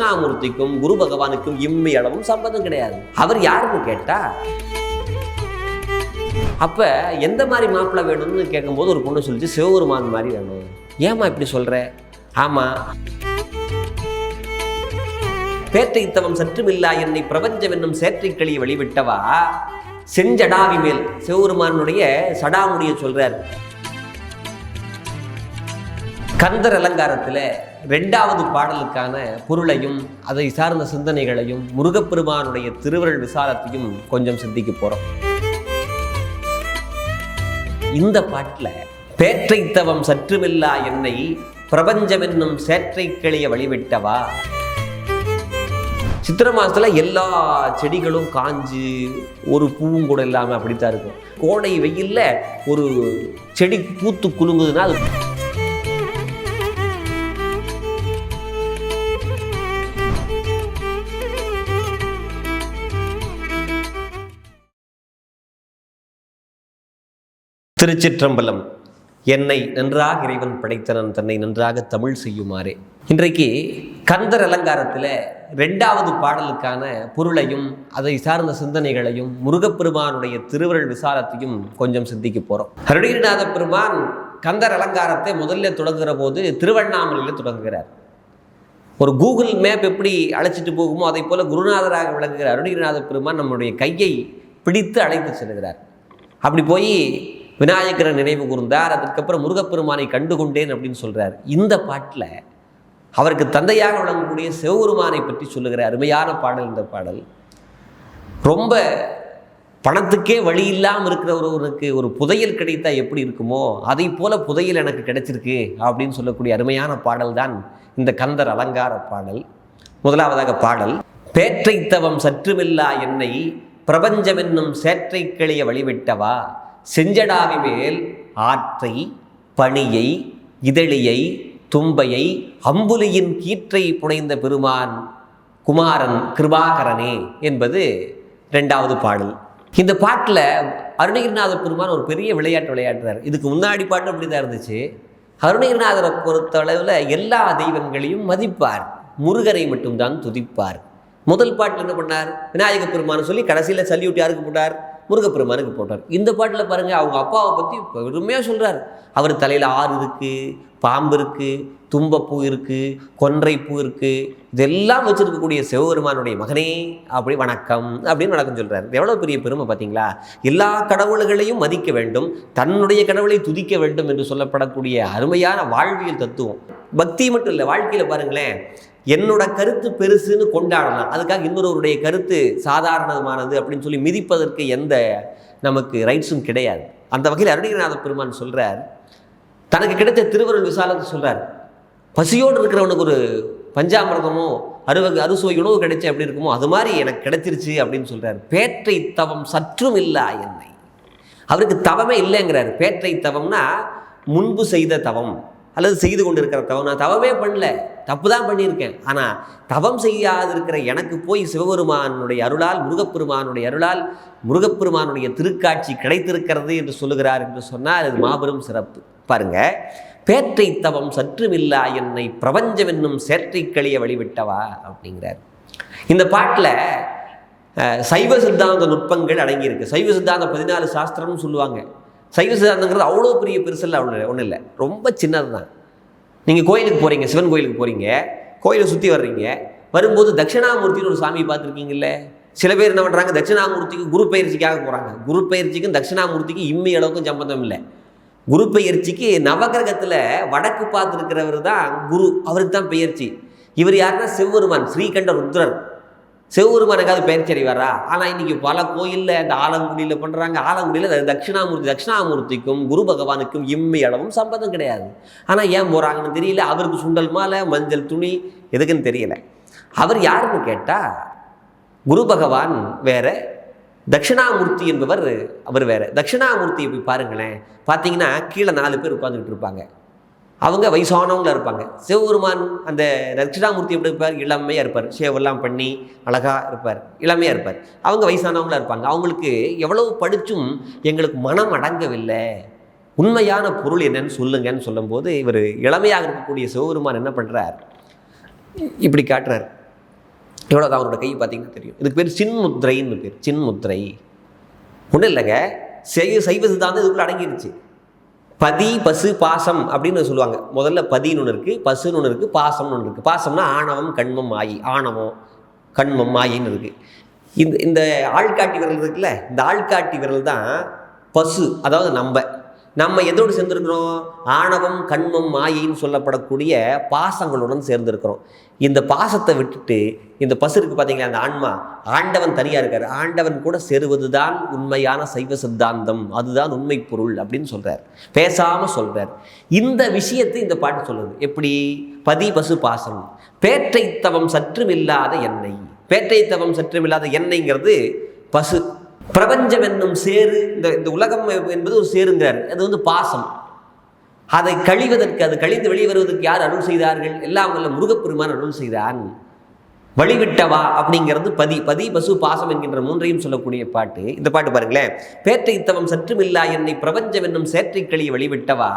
தட்சிணாமூர்த்திக்கும் குரு பகவானுக்கும் இம்மை அளவும் சம்பந்தம் கிடையாது. அவர் யாருன்னு கேட்டா அப்ப எந்த மாதிரி மாப்பிள்ளை வேணும்னு கேட்கும்போது ஒரு பொண்ணு சொல்லிச்சு சிவபெருமான் மாதிரி வேணும். ஏமா இப்படி சொல்ற? ஆமா. பேற்றைத்தவம் சற்றுமில்லா என்னை பிரபஞ்சம் என்னும் சேற்றைக்களியை வெளிவிட்டவா செஞ்சடாவி மேல். சிவபெருமானுடைய சடாமுடியை சொல்றார். கந்தர் அலங்காரத்தில் ரெண்டாவது பாடலுக்கான பொருளையும் அதை சார்ந்த சிந்தனைகளையும் முருகப்பெருமானுடைய திருவருள் விசாலத்தையும் கொஞ்சம் சிந்திக்க போறோம். இந்த பாட்டில் பேற்றைத்தவம் சற்றுமில்லா என்னை பிரபஞ்சம் என்னும் சேற்றை கிளைய வழிவிட்டவா? சித்திரை மாசத்துல எல்லா செடிகளும் காஞ்சு ஒரு பூவும் கூட இல்லாமல் அப்படித்தான் இருக்கும். கோடை வெயில்ல ஒரு செடி பூத்து குலுங்குதுன்னா அது திருச்சிற்றம்பலம். என்னை நன்றாக இறைவன் படைத்தனன் தன்னை நன்றாக தமிழ் செய்யுமாறே. இன்றைக்கு கந்தர் அலங்காரத்தில் ரெண்டாவது பாடலுக்கான பொருளையும் அதை சார்ந்த சிந்தனைகளையும் முருகப்பெருமானுடைய திருவருள் விசாலத்தையும் கொஞ்சம் சிந்திக்க போகிறோம் அருணகிரிநாத பெருமான் கந்தர் அலங்காரத்தை முதல்ல தொடங்குகிற போது திருவண்ணாமலையில் தொடங்குகிறார். ஒரு கூகுள் மேப் எப்படி அழைச்சிட்டு போகுமோ அதை போல குருநாதராக விளங்குகிற அருணகிரிநாத பெருமான் நம்முடைய கையை பிடித்து அழைத்து செல்கிறார். அப்படி போய் விநாயகரை நினைவு கூர்ந்தார் அதுக்கப்புறம் முருகப்பெருமானை கண்டு கொண்டேன் அப்படின்னு சொல்கிறார் இந்த பாட்டில் அவருக்கு தந்தையாக விளங்கக்கூடிய சிவபெருமானை பற்றி சொல்லுகிற அருமையான பாடல் இந்த பாடல். ரொம்ப பணத்துக்கே வழி இல்லாமல் இருக்கிற ஒருவருக்கு ஒரு புதையல் கிடைத்தா எப்படி இருக்குமோ அதை போல புதையல் எனக்கு கிடைச்சிருக்கு அப்படின்னு சொல்லக்கூடிய அருமையான பாடல் தான் இந்த கந்தர் அலங்கார பாடல். முதலாவதாக பாடல் பேற்றைத்தவம் சற்றுமில்லா என்னை பிரபஞ்சம் என்னும் சேற்றை கிளைய வழிவிட்டவா செஞ்சடாவி மேல் ஆற்றை பணியை இதழியை தும்பையை அம்புலியின் கீற்றை புனைந்த பெருமான் குமாரன் கிருபாகரனே என்பது ரெண்டாவது பாடல். இந்த பாட்டில் அருணகிரிநாத பெருமான் ஒரு பெரிய விளையாட்டு விளையாடுறார். இதுக்கு முன்னாடி பாட்டு அப்படி தான் இருந்துச்சு. அருணகிரிநாதரை பொறுத்தளவில் எல்லா தெய்வங்களையும் மதிப்பார். முருகரை மட்டும்தான் துதிப்பார். முதல் பாட்டு என்ன பண்ணார்? விநாயக பெருமான் சொல்லி கடைசியில் சல்யூட் யாருக்கு போட்டார்? முருகப்பெருமானுக்கு போட்டார். இந்த பாட்டில் பாருங்கள் அவங்க அப்பாவை பற்றி பெருமையாக சொல்கிறார் அவர் தலையில் ஆறு இருக்குது பாம்பு இருக்குது தும்பப்பூ இருக்குது கொன்றைப்பூ இருக்குது இதெல்லாம் வச்சுருக்கக்கூடிய சிவபெருமானுடைய மகனே அப்படி வணக்கம் அப்படின்னு வணக்கம் சொல்கிறார் எவ்வளோ பெரிய பெருமை பார்த்தீங்களா எல்லா கடவுள்களையும் மதிக்க வேண்டும் தன்னுடைய கடவுளை துதிக்க வேண்டும் என்று சொல்லப்படக்கூடிய அருமையான வாழ்வியல் தத்துவம். பக்தி மட்டும் இல்லை வாழ்க்கையில் பாருங்களேன் என்னோட கருத்து பெருசுன்னு கொண்டாடலாம். அதுக்காக இன்னொருவருடைய கருத்து சாதாரணமானது அப்படின்னு சொல்லி மிதிப்பதற்கு எந்த நமக்கு ரைட்ஸும் கிடையாது. அந்த வகையில் அருணகிரிநாத பெருமான் சொல்கிறார் தனக்கு கிடைத்த திருவருள் விசாலத்தை சொல்கிறார் பசியோடு இருக்கிறவனுக்கு ஒரு பஞ்சாமிரதமோ அறுவகு அறுசுவை உணவு கிடைச்சா எப்படி இருக்குமோ அது மாதிரி எனக்கு கிடைச்சிருச்சு அப்படின்னு சொல்கிறார் பேற்றை தவம் சற்றும் இல்லா என்னை. அவருக்கு தவமே இல்லைங்கிறார். பேற்றை தவம்னா முன்பு செய்த தவம் அல்லது செய்து கொண்டிருக்கிற தவம். நான் தவமே பண்ணல. தப்பு தான் பண்ணியிருக்கேன். ஆனால் தவம் செய்யாதிருக்கிற எனக்கு போய் சிவபெருமானுடைய அருளால் முருகப்பெருமானுடைய அருளால் முருகப்பெருமானுடைய திருக்காட்சி கிடைத்திருக்கிறது என்று சொல்லுகிறார் என்று சொன்னால் அது மாபெரும் சிறப்பு. பாருங்க பேற்றை தவம் சற்றுமில்லா என்னை பிரபஞ்சம் என்னும் சேற்றை கழிய வழிவிட்டவா? அப்படிங்கிறார். இந்த பாட்டில் சைவ சித்தாந்த நுட்பங்கள் அடங்கியிருக்கு. சைவ சித்தாந்த பதினாலு சாஸ்திரம்னு சொல்லுவாங்க. சைவ சித்தாந்தங்கிறது அவ்வளோ பெரிய பெருசில் அவ்வளோ ஒன்றும் இல்லை ரொம்ப சின்னது தான் நீங்கள் கோயிலுக்கு போகிறீங்க சிவன் கோயிலுக்கு போகிறீங்க கோயிலை சுற்றி வர்றீங்க வரும்போது தட்சிணாமூர்த்தின்னு ஒரு சாமியை பார்த்துருக்கீங்கல்ல? சில பேர் என்ன பண்ணுறாங்க தட்சிணாமூர்த்திக்கு குரு பயிற்சிக்காக போகிறாங்க குரு பயிற்சிக்கும் தட்சிணாமூர்த்திக்கும் இம்மி அளவுக்கும் சம்பந்தம் இல்லை. குரு பெயர்ச்சிக்கு நவகிரகத்தில் வடக்கு பார்த்துருக்கிறவர் தான் குரு அவருக்கு தான் பெயர்ச்சி இவர் யாருன்னா சிவபெருமான் ஸ்ரீகண்ட ருத்ரர். சிவபெருமானுக்காவது பெயர்ச்சி அடைவாரா ஆனால் இன்னைக்கு பல கோயிலில் இந்த ஆலங்குடியில் பண்ணுறாங்க ஆலங்குடியில் தட்சிணாமூர்த்தி தட்சிணாமூர்த்திக்கும் குரு பகவானுக்கும் இம்மை அளவும் சம்பந்தம் கிடையாது. ஆனால் ஏன் போகிறாங்கன்னு தெரியல. அவருக்கு சுண்டல் மாலை மஞ்சள் துணி எதுக்குன்னு தெரியல. அவர் யாருன்னு கேட்டால் குரு பகவான் வேற தட்சிணாமூர்த்தி என்பவர் அவர் வேற. தட்சிணாமூர்த்தியை போய் பாருங்களேன். பார்த்தீங்கன்னா கீழே நாலு பேர் உட்காந்துக்கிட்டு இருப்பாங்க. அவங்க வயசானவங்களாக இருப்பாங்க. சிவபெருமான் அந்த தட்சிணாமூர்த்தி எப்படி இருப்பார்? இளமையாக இருப்பார். சேவெல்லாம் பண்ணி அழகாக இருப்பார். இளமையாக இருப்பார். அவங்க வயசானவங்களா இருப்பாங்க. அவங்களுக்கு எவ்வளவு படித்தும் எங்களுக்கு மனம் அடங்கவில்லை. உண்மையான பொருள் என்னன்னு சொல்லுங்கன்னு சொல்லும்போது இவர் இளமையாக இருக்கக்கூடிய சிவபெருமான் என்ன பண்ணுறார் இப்படி காட்டுறார். எவ்வளோ தான் அவரோட கை பார்த்தீங்கன்னா தெரியும். இதுக்கு பேர் சின்முத்ரைன்னு பேர். சின்முத்ரை. ஒன்றும் இல்லைங்க. செய்ய சைவ சித்தாந்தம் இதுக்குள்ளே அடங்கிருச்சு. பதி பசு பாசம் அப்படின்னு சொல்லுவாங்க. முதல்ல பதின்னு ஒன்று இருக்குது பசுன்னு ஒன்று இருக்குது பாசம்னு ஒன்று இருக்குது பாசம்னா ஆணவம் கண்மம் மாயி ஆணவம் கண்மம் மாயின்னு இருக்குது இந்த இந்த ஆள்காட்டி விரல் இருக்குல்ல இந்த ஆள்காட்டி விரல் தான் பசு அதாவது நம்ம நம்ம எதோடு சேர்ந்துருக்கிறோம்? ஆணவம் கண்மம் மாயின்னு சொல்லப்படக்கூடிய பாசங்களுடன் சேர்ந்துருக்கிறோம். இந்த பாசத்தை விட்டுட்டு இந்த பசு இருக்கு பார்த்தீங்களா அந்த ஆன்மா? ஆண்டவன் தனியாக இருக்கார். ஆண்டவன் கூட சேருவது தான் உண்மையான சைவ சித்தாந்தம். அதுதான் உண்மை பொருள் அப்படின்னு சொல்கிறார் பேசாமல் சொல்கிறார் இந்த விஷயத்தை இந்த பாட்டு சொல்லுது. எப்படி? பதி பசு பாசம். பேற்றைத்தவம் சற்றுமில்லாத சற்றும் இல்லாத எண்ணெய். பேற்றைத்தவம் சற்றும் இல்லாத எண்ணெய்ங்கிறது பசு. பிரபஞ்சம் என்னும் சேரு இந்த இந்த உலகம் என்பது ஒரு சேருங்கிறார். அது வந்து பாசம். அதை கழிவதற்கு அது கழிந்து வெளியே வருவதற்கு யார் அருள் செய்தார்கள்? எல்லாம் வல்ல முருகப்பெருமான் அருள் செய்தான் வழிவிட்டவா அப்படிங்கிறது பதி பதி பசு பாசம் என்கின்ற மூன்றையும் சொல்லக்கூடிய பாட்டு. இந்த பாட்டு பாருங்களேன். பேற்றைத்தவம் சற்றுமில்லா என்னை பிரபஞ்சம் என்னும் சேற்றை களிய வழிவிட்டவா?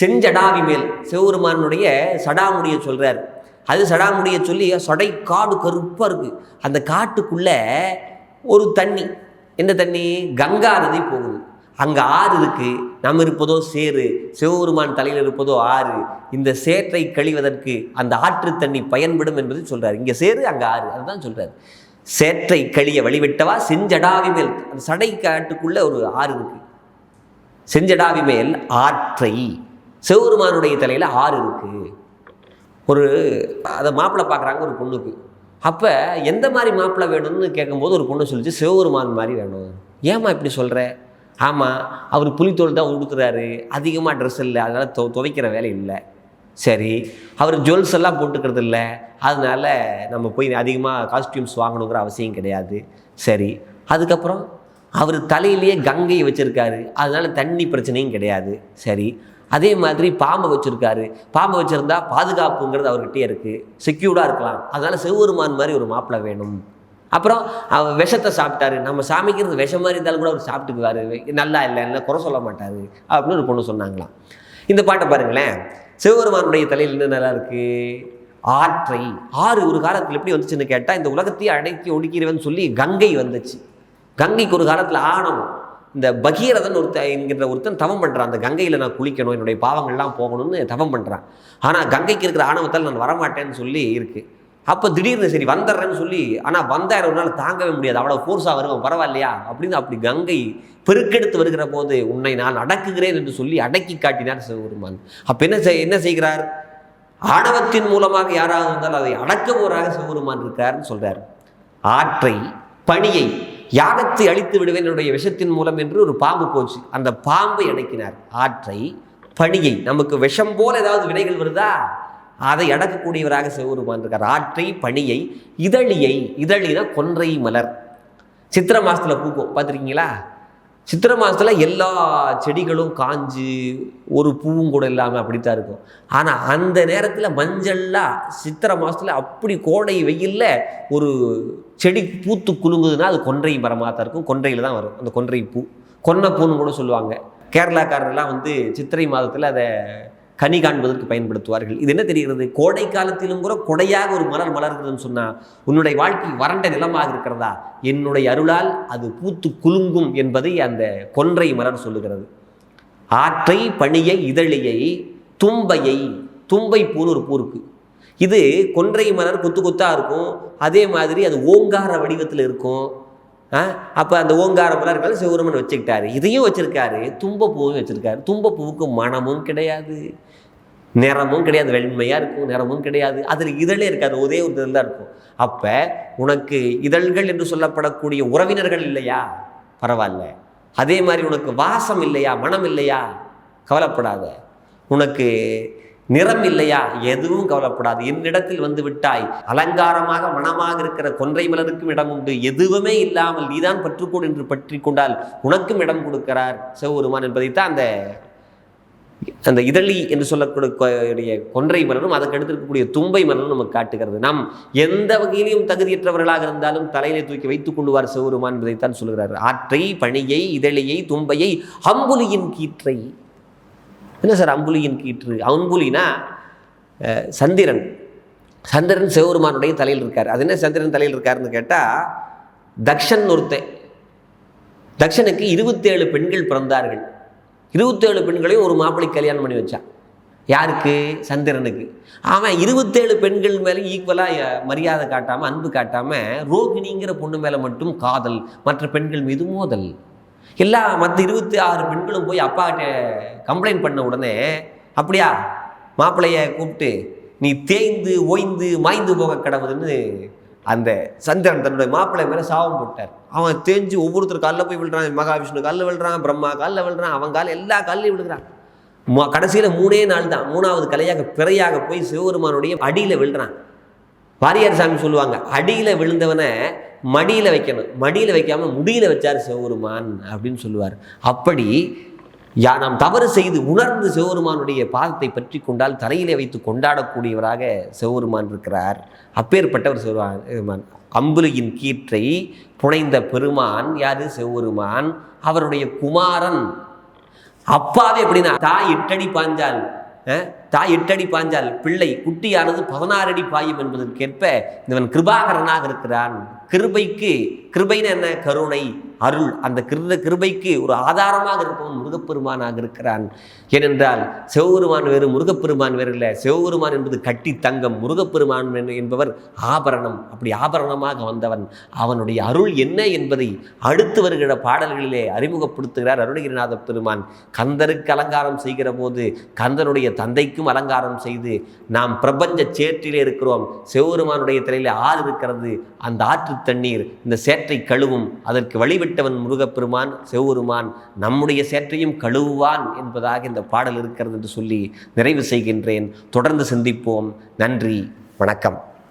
செஞ்சடாவி மேல். சிவபெருமானுடைய சடாமுடிய சொல்றார். அது சடாமுடிய சொல்லி சடை காடு கருப்பாக இருக்கு. அந்த காட்டுக்குள்ள ஒரு தண்ணி என்ன தண்ணி கங்கா நதி போகுது. அங்கே ஆறு இருக்குது நம்ம இருப்பதோ சேரு சிவபெருமான் தலையில் இருப்பதோ ஆறு. இந்த சேற்றை கழிவதற்கு அந்த ஆற்று தண்ணி பயன்படும் என்பதை சொல்கிறார் இங்கே சேரு அங்கே ஆறு. அதுதான் சொல்கிறார் சேற்றை கழிய வழிவிட்டவா? செஞ்சடாவி மேல். அந்த சடை காட்டுக்குள்ளே ஒரு ஆறு இருக்குது செஞ்சடாவி மேல் ஆற்றை. சிவபெருமானுடைய தலையில் ஆறு இருக்குது ஒரு அதை மாப்பிள்ளை பார்க்குறாங்க ஒரு பொண்ணுக்கு. அப்போ எந்த மாதிரி மாப்பிள்ளை வேணும்னு கேட்கும்போது ஒரு பொண்ணு சொல்லிச்சு சிவபெருமான் மாதிரி வேணும். ஏம்மா இப்படி சொல்கிற ஆமாம் அவர் புளித்தோல் தான் உடுத்துறாரு. அதிகமாக ட்ரெஸ் இல்லை அதனால் துவ துவைக்கிற வேலை இல்லை. சரி அவர் ஜுவல்ஸ் எல்லாம் போட்டுக்கிறது இல்லை. அதனால நம்ம போய் அதிகமாக காஸ்டியூம்ஸ் வாங்கணுங்கிற அவசியம் கிடையாது. சரி அதுக்கப்புறம் அவர் தலையிலேயே கங்கையை வச்சுருக்காரு. அதனால தண்ணி பிரச்சனையும் கிடையாது. சரி அதே மாதிரி பாம்பை வச்சுருக்காரு. பாம்பை வச்சுருந்தா பாதுகாப்புங்கிறது அவர்கிட்டயே இருக்குது செக்யூர்டாக இருக்கலாம். அதனால் சிவபெருமான் மாதிரி ஒரு மாப்பிள்ளை வேணும். அப்புறம் அவர் விஷத்தை சாப்பிட்டாரு. நம்ம சாமிக்கிறது விஷம் மாதிரி இருந்தாலும் கூட அவர் சாப்பிட்டுக்குவாரு. நல்லா இல்லை இல்லை குறை சொல்ல மாட்டார். அப்படின்னு ஒரு பொண்ணு சொன்னாங்களாம். இந்த பாட்டை பாருங்களேன். சிவபெருமானுடைய தலையில் என்ன நல்லா இருக்குது ஆற்றை. ஆறு ஒரு காலத்தில் எப்படி வந்துச்சுன்னு கேட்டால் இந்த உலகத்தையே அடக்கி ஒடுக்கிறவன் சொல்லி கங்கை வந்துச்சு. கங்கைக்கு ஒரு காலத்தில் ஆணவம். இந்த பகீரதன் ஒருத்த என்கின்ற ஒருத்தன் தவம் பண்ணுறான் அந்த கங்கையில் நான் குளிக்கணும் என்னுடைய பாவங்கள்லாம் போகணும்னு தவம் பண்ணுறான் ஆனால் கங்கைக்கு இருக்கிற ஆணவத்தால் நான் வரமாட்டேன்னு சொல்லி இருக்குது அப்போ திடீர்னு சரி வந்துடுறேன்னு சொல்லி ஆனால் வந்தார் ஒரு நாள் தாங்கவே முடியாது. அவ்வளோ ஃபோர்ஸாக வருவோம் பரவாயில்லையா? அப்படின்னு அப்படி கங்கை பெருக்கெடுத்து வருகிற போது உன்னை நான் அடக்குகிறேன் என்று சொல்லி அடக்கி காட்டினார் சிவபெருமான். அப்போ என்ன செய் என்ன செய்கிறார்? ஆணவத்தின் மூலமாக யாராவது இருந்தால் அதை அடக்குபவராக சிவபெருமான் இருக்கிறார்னு சொல்கிறார் ஆற்றை பணியை யாகத்தை அழித்து விடுவேன் என்னுடைய விஷத்தின் மூலம் என்று ஒரு பாம்பு போச்சு. அந்த பாம்பை அடக்கினார். ஆற்றை பணியை நமக்கு விஷம் போல் ஏதாவது வினைகள் வருதா? அதை அடக்கக்கூடியவராக சிவபெருமான் இருக்கார் ஆற்றை பணியை இதழியை இதழினா கொன்றை மலர். சித்திரை மாசத்துல பூக்கும். பார்த்துருக்கீங்களா? சித்திரை மாதத்தில் எல்லா செடிகளும் காஞ்சி ஒரு பூவும் கூட இல்லாமல் அப்படித்தான் இருக்கும். ஆனால் அந்த நேரத்தில் மஞ்சள்லாம் சித்திரை மாதத்தில் அப்படி கோடை வெயிலில் ஒரு செடி பூத்து குலுங்குதுன்னா அது கொன்றை மரமாக தான் இருக்கும். கொன்றையில் தான் வரும். அந்த கொன்றை பூ. கொன்னை பூன்னு கூட சொல்லுவாங்க. கேரளாக்காரர்லாம் வந்து சித்திரை மாதத்தில் அதை கனி காண்பதற்கு பயன்படுத்துவார்கள். இது என்ன தெரிகிறது? கோடை காலத்திலும் கூட கொடையாக ஒரு மலர் மலர்கிறதுன்னு சொன்னால் உன்னுடைய வாழ்க்கை வறண்ட நிலமாக இருக்கிறதா? என்னுடைய அருளால் அது பூத்து குலுங்கும் என்பதை அந்த கொன்றை மலர் சொல்லுகிறது. ஆற்றை பணியை இதழியை தும்பையை தும்பை பூன்னு ஒரு பூ இருக்கு இது கொன்றை மலர் கொத்து கொத்தாக இருக்கும். அதே மாதிரி அது ஓங்கார வடிவத்தில் இருக்கும். அப்போ அந்த ஓங்காரம்லாம் மலர்கள் சிவருமன் வச்சுக்கிட்டாரு. இதையும் வச்சுருக்காரு. தும்பப்பூவும் வச்சுருக்காரு. தும்பப்பூவுக்கு மனமும் கிடையாது. நிறமும் கிடையாது. வெண்மையாக இருக்கும் நிறமும் கிடையாது. அதில் இதழே இருக்காது ஒரே ஒரு இதழ் தான் இருக்கும். அப்போ உனக்கு இதழ்கள் என்று சொல்லப்படக்கூடிய உறவினர்கள் இல்லையா? பரவாயில்ல. அதே மாதிரி உனக்கு வாசம் இல்லையா? மனம் இல்லையா? கவலைப்படாத. உனக்கு நிறம் இல்லையா எதுவும் கவலைப்படாது. என்னிடத்தில் வந்து விட்டாய். அலங்காரமாக மனமாக இருக்கிற கொன்றை மலருக்கும் இடம் உண்டு. எதுவுமே இல்லாமல் நீதான் பற்றுக்கோடு என்று பற்றி கொண்டால் உனக்கும் இடம் கொடுக்கிறார் சிவபெருமான் என்பதைத்தான் அந்த அந்த இதழி என்று சொல்லக்கூடிய கொன்றை மலரும் அதற்கு எடுத்திருக்கக்கூடிய தும்பை மலரும் நமக்கு காட்டுகிறது. நாம் எந்த வகையிலையும் தகுதியற்றவர்களாக இருந்தாலும் தலையிலே தூக்கி வைத்துக் கொள்வார் சிவருமான் என்பதைத்தான் சொல்கிறார். ஆற்றை பணியை இதழியை தும்பையை அம்புலியின் கீற்றை என்ன சார் அம்புலியின் கீற்று? அம்புலினா சந்திரன். சந்திரன் சிவபெருமானுடைய தலையில் இருக்கார். அது என்ன சந்திரன் தலையில் இருக்காருன்னு கேட்டால் தக்ஷன் ஒருத்தன். தக்ஷனுக்கு இருபத்தேழு பெண்கள் பிறந்தார்கள். இருபத்தேழு பெண்களையும் ஒரு மாப்பிள்ளை கல்யாணம் பண்ணி வச்சான். யாருக்கு? சந்திரனுக்கு. அவன் இருபத்தேழு பெண்கள் மேலே ஈக்குவலாக மரியாதை காட்டாமல் அன்பு காட்டாமல் ரோகிணிங்கிற பொண்ணு மேலே மட்டும் காதல் மற்ற பெண்கள் மீது மோதல். எல்லா மற்ற இருபத்தி ஆறு பெண்களும் போய் அப்பாக்கிட்ட கம்ப்ளைண்ட் பண்ண உடனே அப்படியா? மாப்பிள்ளைய கூப்பிட்டு நீ தேய்ந்து ஓய்ந்து மாய்ந்து போக கிடவுதுன்னு அந்த சந்திரன் தன்னுடைய மாப்பிள்ளை மேலே சாபம் போட்டார். அவன் தேஞ்சு ஒவ்வொருத்தர் காலில் போய் விழுறான் மகாவிஷ்ணு காலில் விழுறான் பிரம்மா காலில் விழுறான் அவன் காலில் எல்லா காலிலையும் விழுகிறான். கடைசியில் மூணே நாள் தான். மூணாவது கலையாக பிறையாக போய் சிவபெருமானுடைய அடியில் விழுறான். வாரியார் சாமி சொல்லுவாங்க அடியில் விழுந்தவனை மடியில் வைக்கணும். மடியில் வைக்காம முடியில் வச்சார் சிவபெருமான் அப்படின்னு சொல்லுவார். அப்படி யா நாம் தவறு செய்து உணர்ந்து சிவபெருமானுடைய பாதத்தை பற்றி கொண்டால் தரையிலே வைத்து கொண்டாடக்கூடியவராக சிவபெருமான் இருக்கிறார். அப்பேற்பட்டவர் சிவபெருமான். அம்புலியின் கீற்றை புனைந்த பெருமான் யாரு? சிவபெருமான். அவருடைய குமாரன். அப்பாவே எப்படின்னா தாய் எட்டடி பாஞ்சால் தாய் எட்டடி பாஞ்சால் பிள்ளை குட்டியானது பதினாறு அடி பாயும் என்பதற்கேற்ப இவன் கிருபாகரனாக இருக்கிறான். கிருபைக்கு கிருபைன்னு என்ன? கருணை அருள். அந்த கிருத கிருபைக்கு ஒரு ஆதாரமாக இருப்பவன் முருகப்பெருமானாக இருக்கிறான். ஏனென்றால் சிவபெருமான் வேறு முருகப்பெருமான் வேறு இல்லை. சிவபெருமான் என்பது கட்டி தங்கம். முருகப்பெருமான் என்பவர் ஆபரணம். அப்படி ஆபரணமாக வந்தவன். அவனுடைய அருள் என்ன என்பதை அடுத்து வருகிற பாடல்களிலே அறிமுகப்படுத்துகிறார் அருணகிரிநாத பெருமான். கந்தருக்கு அலங்காரம் செய்கிற போது கந்தனுடைய தந்தைக்கும் அலங்காரம் செய்து நாம் பிரபஞ்ச சேற்றிலே இருக்கிறோம். செவருமானுடைய திரையிலே ஆறு இருக்கிறது. அந்த ஆற்று தண்ணீர் இந்த சேற்றை கழுவும். அதற்கு வழிவிட்டவன் முருகப்பெருமான் செவருமான் நம்முடைய சேற்றையும் கழுவுவான் என்பதாக இந்த பாடல் இருக்கிறது என்று சொல்லி நிறைவு செய்கின்றேன். தொடர்ந்து சிந்திப்போம். நன்றி வணக்கம்.